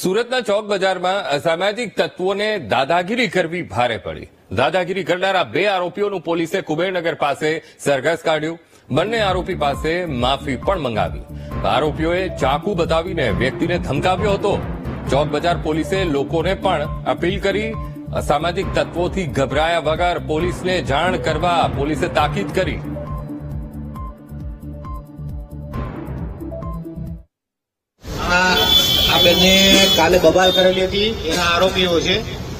સુરતના ચોક બજારમાં અસામાજિક તત્વોને દાદાગીરી કરવી ભારે પડી. દાદાગીરી કરનારા બે આરોપીઓનું પોલીસે કુબેરનગર પાસે સરઘસ કાઢ્યું. બંને આરોપી પાસે માફી પણ મંગાવી. આરોપીઓએ ચાકુ બતાવીને વ્યક્તિને ધમકાવ્યો હતો. ચોક બજાર પોલીસે લોકોને પણ અપીલ કરી અસામાજિક તત્વોથી ગભરાયા વગર પોલીસને જાણ કરવા પોલીસે તાકીદ કરી. બેનને કાલે બબાલ કરેલી હતી, એના આરોપીઓ છે.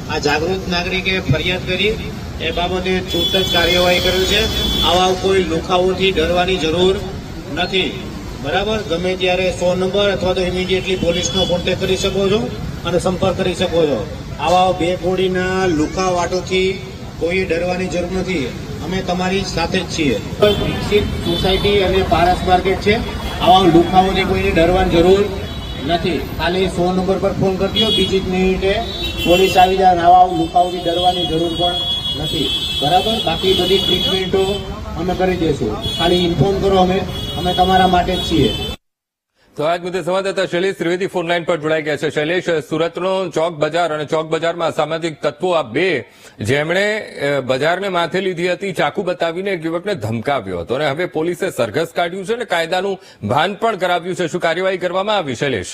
આ જાગૃત નાગરિકે ફરિયાદ કરી, એ બાબતે તુરત કાર્યવાહી કરી છે. આવા કોઈ લુખાઓથી ડરવાની જરૂર નથી. બરાબર? ગમે ત્યારે સો નંબર અથવા તો ઇમિડિયેટલી પોલીસનો કોન્ટેક્ટ કરી શકો છો અને સંપર્ક કરી શકો છો. આવા બે કોડીના લુખા વાટોથી કોઈ ડરવાની જરૂર નથી. અમે તમારી સાથે જ છીએ. વિકસિત સોસાયટી અને પારસ માર્કેટ છે. આવા લુખાઓથી કોઈને ડરવાની જરૂર નથી. ખાલી સો નંબર પર ફોન કરી દો. બીજી મિનિટે પોલીસ આવી જાય અને આવા લુકાઓથી ડરવાની જરૂર પણ નથી. બરાબર? બાકી બધી ટ્રીટમેન્ટો અમે કરી દઈશું. ખાલી ઇન્ફોર્મ કરો અમે. અમે તમારા માટે જ છીએ. તો આજ મુદ્દે સંવાદદાતા શૈલેષ ત્રિવેદી ફોનલાઈન પર જોડાઈ ગયા છે. શૈલેષ, સુરતનો ચોક બજાર અને ચોક બજારમાં સામાજિક તત્વો આ બે, જેમણે બજારને માથે લીધી હતી, ચાકુ બતાવીને એક યુવકને ધમકાવ્યો હતો. અને હવે પોલીસે સરઘસ કાઢ્યું છે અને કાયદાનું ભાન પણ કરાવ્યું છે. શું કાર્યવાહી કરવામાં આવી, શૈલેષ?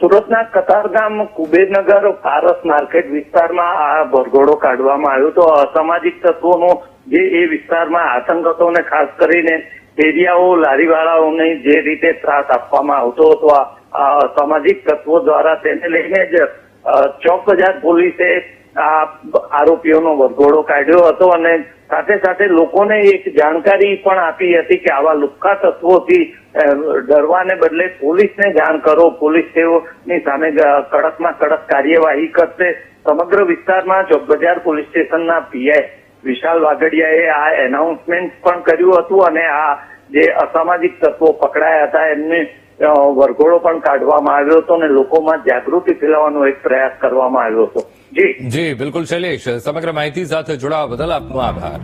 સુરતના કતારગામ કુબેરનગર પારસ માર્કેટ વિસ્તારમાં આ ભરઘોડો કાઢવામાં આવ્યો તો અસામાજિક તત્વોનો જે એ વિસ્તારમાં આતંક હતો અને ખાસ કરીને ફેરિયાઓ, લારીવાળાઓને જે રીતે ત્રાસ આપવામાં આવતો હતો, આ સામાજિક તત્વો દ્વારા તેને લઈને જ ચોક બજાર પોલીસે આ આરોપીઓનો વરઘોડો કાઢ્યો હતો અને સાથે સાથે લોકોને એક જાણકારી પણ આપી હતી કે આવા લુખ્ખા તત્વોથી ડરવાને બદલે પોલીસને જાણ કરો. પોલીસ તેઓની સામે કડકમાં કડક કાર્યવાહી કરશે. સમગ્ર વિસ્તારમાં ચોક બજાર પોલીસ સ્ટેશનના પીઆઈ વિશાલ વાઘડિયાએ આ એનાઉન્સમેન્ટ પણ કર્યું હતું અને આ જે અસામાજિક તત્વો પકડાયા હતા, એમને વરઘોડો પણ કાઢવામાં આવ્યો હતો અને લોકોમાં જાગૃતિ ફેલાવવાનો એક પ્રયાસ કરવામાં આવ્યો હતો. જી. જી, બિલકુલ શૈલેષ, સમગ્ર માહિતી સાથે જોડાવા બદલ આપનો આભાર.